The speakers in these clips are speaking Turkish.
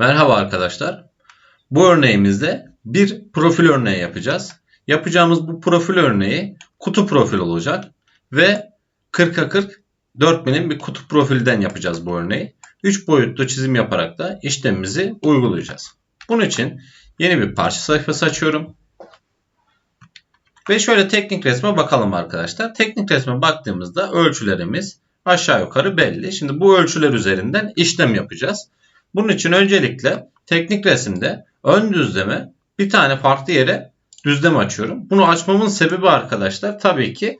Merhaba arkadaşlar. Bu örneğimizde bir profil örneği yapacağız. Yapacağımız bu profil örneği kutu profil olacak ve 40'a 40 4 milim bir kutu profilden yapacağız bu örneği. 3 boyutlu çizim yaparak da işlemimizi uygulayacağız. Bunun için yeni bir parça sayfası açıyorum. Ve şöyle teknik resme bakalım arkadaşlar. Teknik resme baktığımızda ölçülerimiz aşağı yukarı belli. Şimdi bu ölçüler üzerinden işlem yapacağız. Bunun için öncelikle teknik resimde ön düzleme bir tane farklı yere düzlem açıyorum. Bunu açmamın sebebi arkadaşlar tabii ki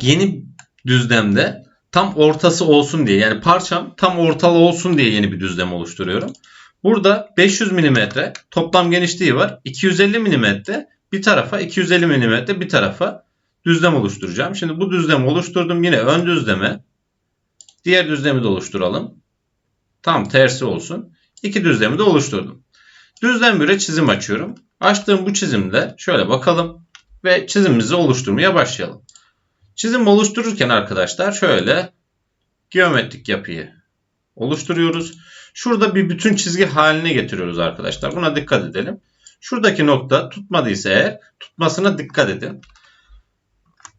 yeni düzlemde tam ortası olsun diye yani parçam tam ortalı olsun diye yeni bir düzlem oluşturuyorum. Burada 500 mm toplam genişliği var. 250 mm bir tarafa 250 mm bir tarafa düzlem oluşturacağım. Şimdi bu düzlem oluşturdum. Yine ön düzleme diğer düzlemi de oluşturalım. Tam tersi olsun. İki düzlemi de oluşturdum. Düzlem göre çizim açıyorum. Açtığım bu çizimde şöyle bakalım ve çizimimizi oluşturmaya başlayalım. Çizim oluştururken arkadaşlar şöyle geometrik yapıyı oluşturuyoruz. Şurada bir bütün çizgi haline getiriyoruz arkadaşlar. Buna dikkat edelim. Şuradaki nokta tutmadıysa eğer tutmasına dikkat edin.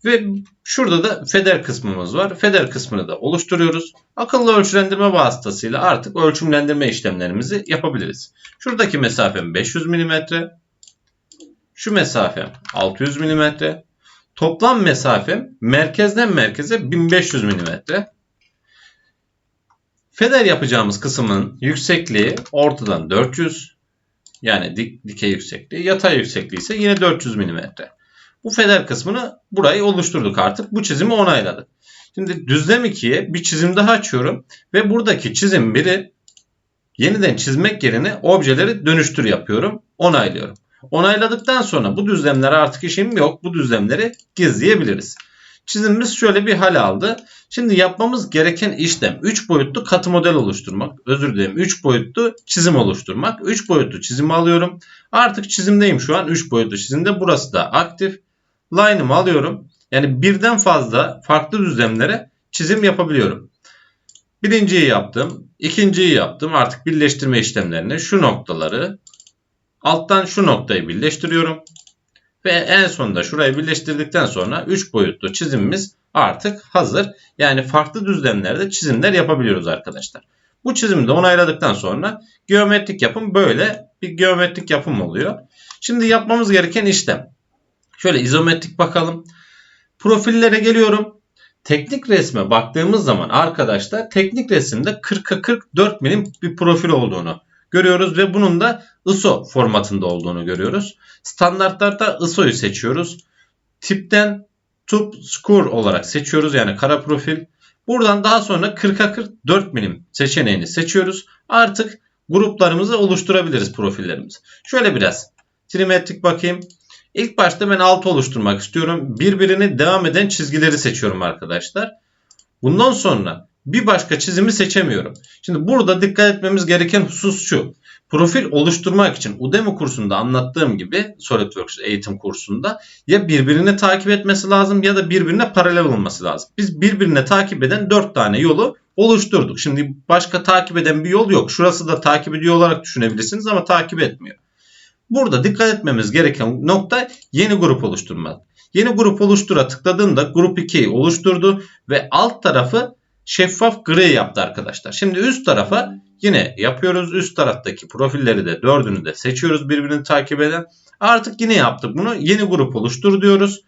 Ve şurada da feder kısmımız var. Feder kısmını da oluşturuyoruz. Akıllı ölçülendirme vasıtasıyla artık ölçümlendirme işlemlerimizi yapabiliriz. Şuradaki mesafem 500 mm. Şu mesafem 600 mm. Toplam mesafem merkezden merkeze 1500 mm. Feder yapacağımız kısmın yüksekliği ortadan 400 yani dik, dikey yüksekliği, yatay yüksekliği ise yine 400 mm. Bu feder kısmını burayı oluşturduk artık. Bu çizimi onayladık. Şimdi düzlem 2'ye bir çizim daha açıyorum ve buradaki çizim biri yeniden çizmek yerine objeleri dönüştür yapıyorum. Onaylıyorum. Onayladıktan sonra bu düzlemlere artık işim yok. Bu düzlemleri gizleyebiliriz. Çizimimiz şöyle bir hal aldı. Şimdi yapmamız gereken işlem 3 boyutlu katı model oluşturmak. Özür dilerim 3 boyutlu çizim oluşturmak. 3 boyutlu çizimi alıyorum. Artık çizimdeyim şu an 3 boyutlu çizimde. Burası da aktif. Line'ımı alıyorum. Yani birden fazla farklı düzlemlere çizim yapabiliyorum. Birinciyi yaptım. ikinciyi yaptım. Artık birleştirme işlemlerini şu noktaları alttan şu noktayı birleştiriyorum. Ve en sonunda şurayı birleştirdikten sonra 3 boyutlu çizimimiz artık hazır. Yani farklı düzlemlerde çizimler yapabiliyoruz arkadaşlar. Bu çizimi de onayladıktan sonra geometrik yapım böyle bir geometrik yapım oluyor. Şimdi yapmamız gereken işlem. Şöyle izometrik bakalım. Profillere geliyorum. Teknik resme baktığımız zaman arkadaşlar teknik resimde 40'a 44 milim bir profil olduğunu görüyoruz ve bunun da ISO formatında olduğunu görüyoruz. Standartlarda ISO'yu seçiyoruz. Tipten tube score olarak seçiyoruz yani kara profil. Buradan daha sonra 40'a 44 milim seçeneğini seçiyoruz. Artık gruplarımızı oluşturabiliriz profillerimizi. Şöyle biraz trimetrik bakayım. İlk başta ben alt oluşturmak istiyorum. Birbirini devam eden çizgileri seçiyorum arkadaşlar. Bundan sonra bir başka çizimi seçemiyorum. Şimdi burada dikkat etmemiz gereken husus şu. Profil oluşturmak için Udemy kursunda anlattığım gibi SolidWorks eğitim kursunda ya birbirini takip etmesi lazım ya da birbirine paralel olması lazım. Biz birbirine takip eden 4 tane yolu oluşturduk. Şimdi başka takip eden bir yol yok. Şurası da takip ediyor olarak düşünebilirsiniz ama takip etmiyor. Burada dikkat etmemiz gereken nokta yeni grup oluşturmak. Yeni grup oluştura tıkladığımda grup 2'yi oluşturdu ve alt tarafı şeffaf gri yaptı arkadaşlar. Şimdi üst tarafa yine yapıyoruz. Üst taraftaki profilleri de dördünü de seçiyoruz birbirini takip eden. Artık yine yaptık bunu. Yeni grup oluştur diyoruz.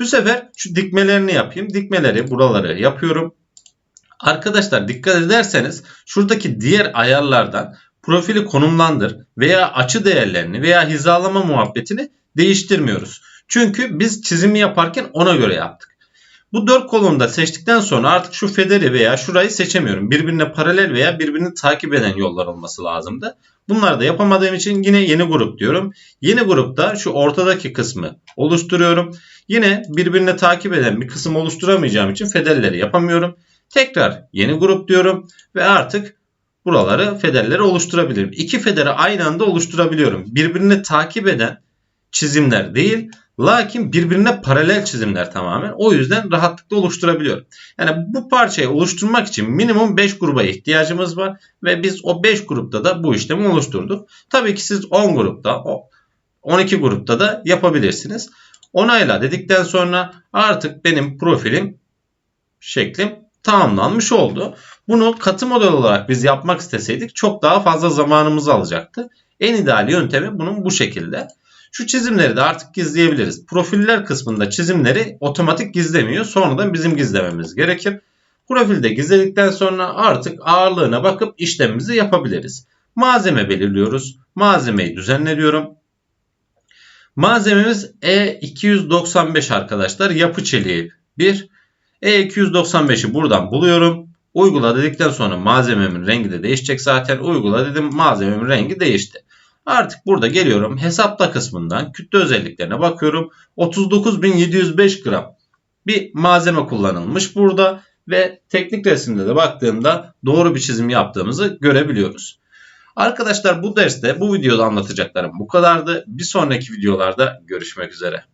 Bu sefer şu dikmelerini yapayım. Dikmeleri buraları yapıyorum. Arkadaşlar dikkat ederseniz şuradaki diğer ayarlardan profili konumlandır veya açı değerlerini veya hizalama muhabbetini değiştirmiyoruz. Çünkü biz çizimi yaparken ona göre yaptık. Bu dört kolonu da seçtikten sonra artık şu federi veya şurayı seçemiyorum. Birbirine paralel veya birbirini takip eden yollar olması lazımdı. Bunları da yapamadığım için yine yeni grup diyorum. Yeni grupta şu ortadaki kısmı oluşturuyorum. Yine birbirine takip eden bir kısım oluşturamayacağım için federleri yapamıyorum. Tekrar yeni grup diyorum ve artık buraları federleri oluşturabilirim. İki federi aynı anda oluşturabiliyorum. Birbirini takip eden çizimler değil, Lakin birbirine paralel çizimler tamamen. O yüzden rahatlıkla oluşturabiliyorum. Yani bu parçayı oluşturmak için minimum 5 gruba ihtiyacımız var. Ve biz o 5 grupta da bu işlemi oluşturduk. Tabii ki siz 10 grupta, 12 grupta da yapabilirsiniz. Onayla dedikten sonra artık benim profilim şeklim tamamlanmış oldu. Bunu katı model olarak biz yapmak isteseydik çok daha fazla zamanımızı alacaktı. En ideal yöntemi bunun bu şekilde. Şu çizimleri de artık gizleyebiliriz. Profiller kısmında çizimleri otomatik gizlemiyor. Sonradan bizim gizlememiz gerekir. Profilde gizledikten sonra artık ağırlığına bakıp işlemimizi yapabiliriz. Malzeme belirliyoruz. Malzemeyi düzenliyorum. Malzememiz E295 arkadaşlar. Yapı çeliği 1. E295'i buradan buluyorum. Uygula dedikten sonra malzememin rengi de değişecek zaten. Uygula dedim malzememin rengi değişti. Artık burada geliyorum hesapla kısmından kütle özelliklerine bakıyorum. 39.705 gram bir malzeme kullanılmış burada ve teknik resimde de baktığımda doğru bir çizim yaptığımızı görebiliyoruz. Arkadaşlar bu derste bu videoda anlatacaklarım bu kadardı. Bir sonraki videolarda görüşmek üzere.